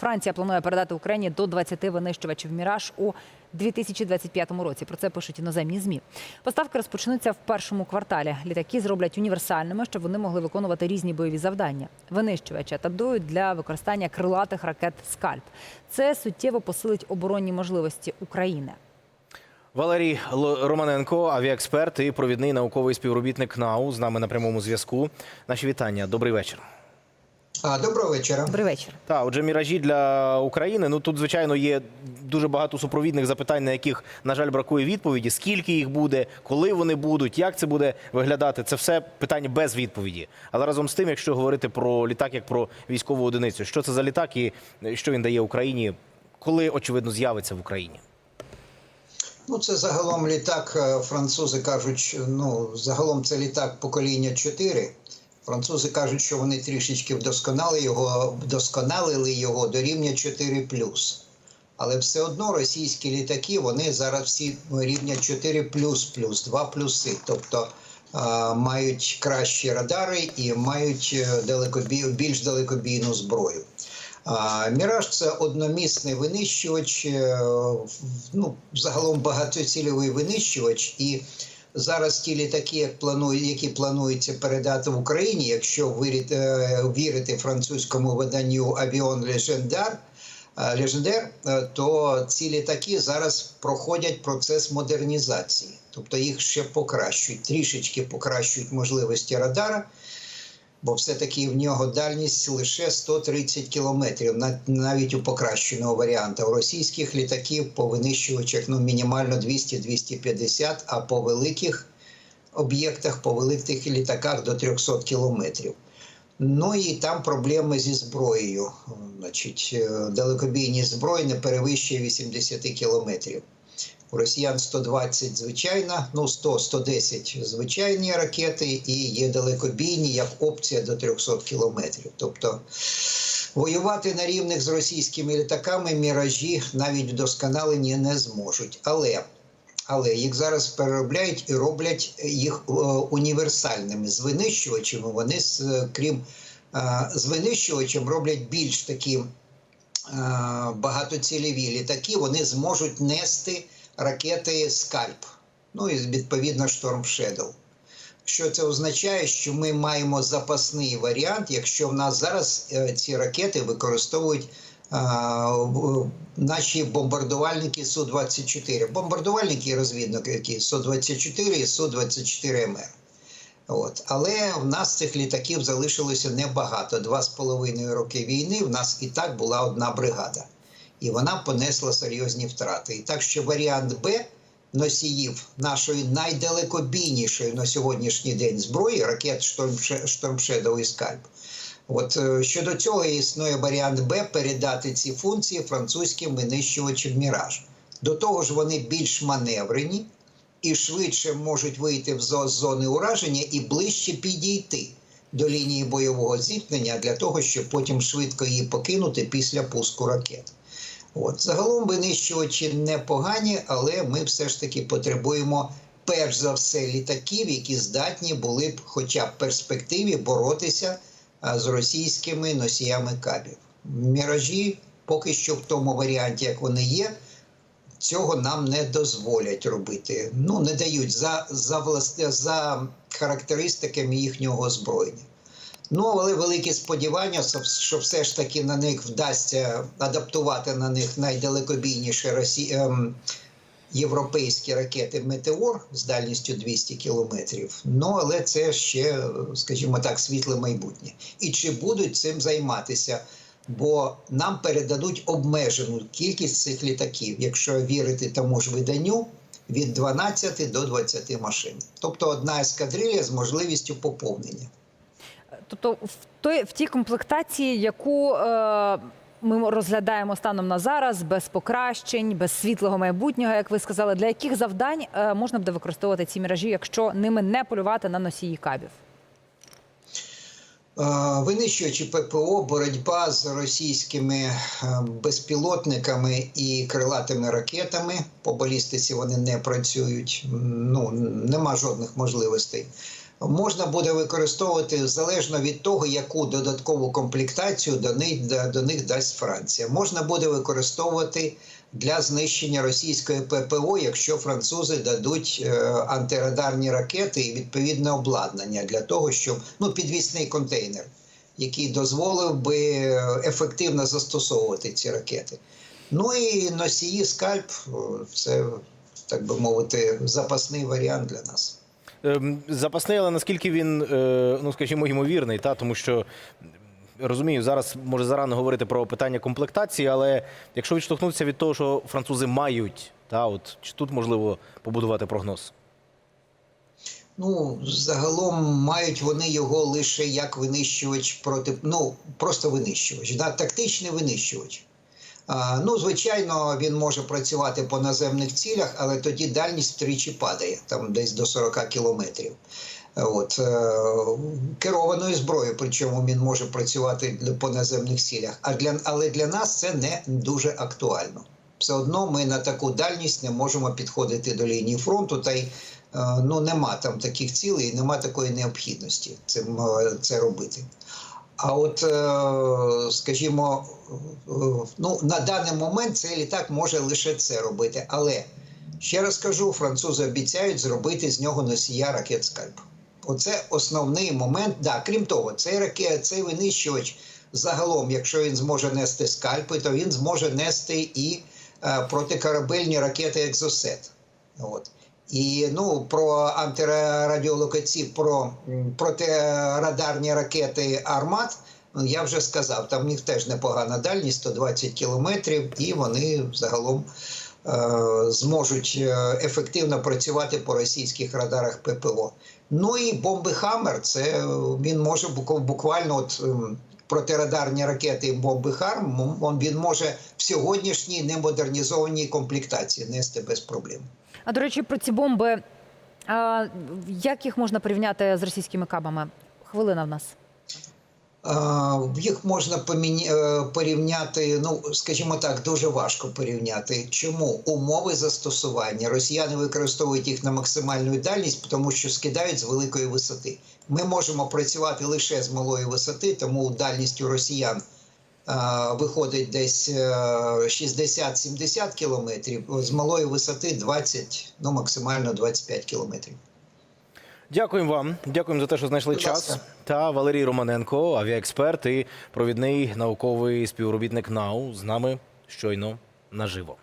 Франція планує передати Україні до 20 винищувачів Міраж у 2025 році. Про це пишуть іноземні змі. Поставки розпочнуться в першому кварталі. Літаки зроблять універсальними, щоб вони могли виконувати різні бойові завдання. Винищувачі адаптують для використання крилатих ракет Скальп. Це суттєво посилить оборонні можливості України. Валерій Романенко, авіаексперт і провідний науковий співробітник НАУ з нами на прямому зв'язку. Наші вітання. Добрий вечір. А, доброго вечора. Добрий вечір. Так, отже, міражі для України. Ну тут, звичайно, є дуже багато супровідних запитань, на яких, на жаль, бракує відповіді. Скільки їх буде, коли вони будуть, як це буде виглядати? Це все питання без відповіді. Але разом з тим, якщо говорити про літак як про військову одиницю, що це за літак і що він дає Україні, коли очевидно з'явиться в Україні? Ну, це загалом літак. е, Французи кажуть, ну загалом це літак покоління 4. Французи кажуть, що вони трішечки вдосконали його, вдосконалили його до рівня 4 Але все одно російські літаки вони зараз всі рівня 4 плюс 2 плюси. Тобто мають кращі радари і мають е, далекобій, більш далекобійну зброю. Міраж це одномісний винищувач, е, ну, загалом багатоцільовий винищувач. І зараз ті літаки, як планує, які планується передати в Україні, якщо е, вірити французькому виданню Авіон Лежендар. Лежендер, то ці літаки зараз проходять процес модернізації, тобто їх ще покращують, трішечки покращують можливості радара, бо все-таки в нього дальність лише 130 кілометрів, навіть у покращеного варіанта. У російських літаків по винищувачах ну, мінімально 200-250, а по великих об'єктах, по великих літаках до 300 кілометрів. Ну і там проблеми зі зброєю. Значить, е, далекобійні зброї не перевищує 80 кілометрів. У росіян 120 звичайна, ну 100-110 звичайні ракети, і є далекобійні як опція до 300 кілометрів. Тобто воювати на рівних з російськими літаками міражі навіть вдосконалені не зможуть. Але але їх зараз переробляють і роблять їх е, універсальними з винищувачами. Вони е, крім е, з винищувачем роблять більш такі багатоцільові літаки. Вони зможуть нести ракети скальп. Ну і відповідно шторм Shadow. Що це означає, що ми маємо запасний варіант, якщо в нас зараз е, ці ракети використовують а, наші бомбардувальники Су-24. Бомбардувальники і розвідники, які Су-24 і Су-24МР. От. Але в нас цих літаків залишилося небагато. Два з половиною роки війни в нас і так була одна бригада. І вона понесла серйозні втрати. І так що варіант Б носіїв нашої найдалекобійнішої на сьогоднішній день зброї ракет «Шторм- Шторм і Скальп. От е, щодо цього існує варіант Б передати ці функції французьким винищувачам Міраж. До того ж, вони більш маневрені і швидше можуть вийти в зони ураження і ближче підійти до лінії бойового зіткнення для того, щоб потім швидко її покинути після пуску ракет. От загалом винищувачі непогані, але ми все ж таки потребуємо перш за все літаків, які здатні були б, хоча б в перспективі, боротися з російськими носіями кабів. Міражі поки що в тому варіанті, як вони є, цього нам не дозволять робити. Ну не дають за, за, власне, за характеристиками їхнього озброєння. Ну, але великі сподівання, що- все ж таки на них вдасться адаптувати на них найдалекобійніші Росі... ем, європейські ракети Метеор з дальністю 200 кілометрів. Ну, але це ще, скажімо так, світле майбутнє. І чи будуть цим займатися? Бо нам передадуть обмежену кількість цих літаків, якщо вірити тому ж виданню, від 12 до 20 машин. Тобто одна ескадрилья з можливістю поповнення. Тобто, в той в тій комплектації, яку е, ми розглядаємо станом на зараз, без покращень, без світлого майбутнього, як ви сказали, для яких завдань е, можна буде використовувати ці міражі, якщо ними не полювати на носії кабів? Винищуючи ППО, боротьба з російськими е, безпілотниками і крилатими ракетами. По балістиці вони не працюють. Ну нема жодних можливостей. можна буде використовувати залежно від того, яку додаткову комплектацію до них, до них дасть Франція. Можна буде використовувати для знищення російської ППО, якщо французи дадуть е, антирадарні ракети і відповідне обладнання для того, щоб ну підвісний контейнер, який дозволив би ефективно застосовувати ці ракети. Ну і носії скальп це так би мовити запасний варіант для нас. Ем, Запасний, але наскільки він, е, ну скажімо, ймовірний, та тому що. Розумію, зараз може зарано говорити про питання комплектації, але якщо відштовхнутися від того, що французи мають, та от чи тут можливо побудувати прогноз? Ну, загалом мають вони його лише як винищувач проти, ну просто винищувач, да, тактичний винищувач. А, ну, звичайно, він може працювати по наземних цілях, але тоді дальність втричі падає, там десь до 40 кілометрів. От, е, керованою зброєю, причому він може працювати по наземних цілях. А для, але для нас це не дуже актуально. Все одно ми на таку дальність не можемо підходити до лінії фронту, та й е, ну, нема там таких цілей, нема такої необхідності цим, е, це робити. А от, скажімо, ну, на даний момент цей літак може лише це робити. Але ще раз кажу, французи обіцяють зробити з нього носія ракет Скальп. Оце основний момент. Да, крім того, цей ракет, цей винищувач загалом, якщо він зможе нести скальпи, то він зможе нести і е, протикорабельні ракети Екзосет. От. І ну, про антирадіолокації, про протирадарні ракети Армат, я вже сказав, там в них теж непогана дальність 120 кілометрів, і вони загалом зможуть е, ефективно працювати по російських радарах ППО. Ну і бомби Хаммер, це е, він може бук- буквально от. ем, Протирадарні ракети бомби Харм він може в сьогоднішній немодернізованій комплектації нести без проблем. А до речі, про ці бомби. Як їх можна порівняти з російськими кабами? Хвилина в нас. Їх можна е, порівняти, ну скажімо так, дуже важко порівняти. Чому умови застосування? Росіяни використовують їх на максимальну дальність, тому що скидають з великої висоти. Ми можемо працювати лише з малої висоти, тому дальність у росіян виходить десь е, 60-70 кілометрів, з малої висоти 20, ну максимально 25 кілометрів. Дякуємо вам. Дякуємо за те, що знайшли Будь час. ласка. Та Валерій Романенко, авіаексперт і провідний науковий співробітник НАУ з нами щойно наживо.